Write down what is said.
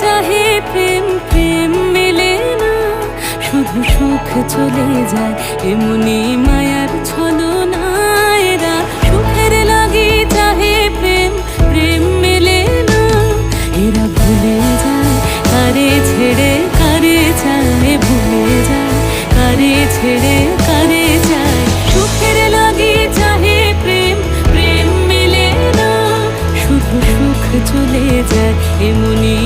চাহে প্রেম প্রেম মেলে না। শুধু সুখ চলে যায়, এমনি মায়ার ছলনা এরা। সুখের লাগে চাহে প্রেম প্রেম মেলে না। এরা ভুলে যায়, কারে ছেড়ে কারে চায় ভুলে যায়, কারে ছেড়ে কারে চায় সুখের লাগে চাহে প্রেম প্রেম মেলে না। শুধু সুখ চলে যায়, এমনি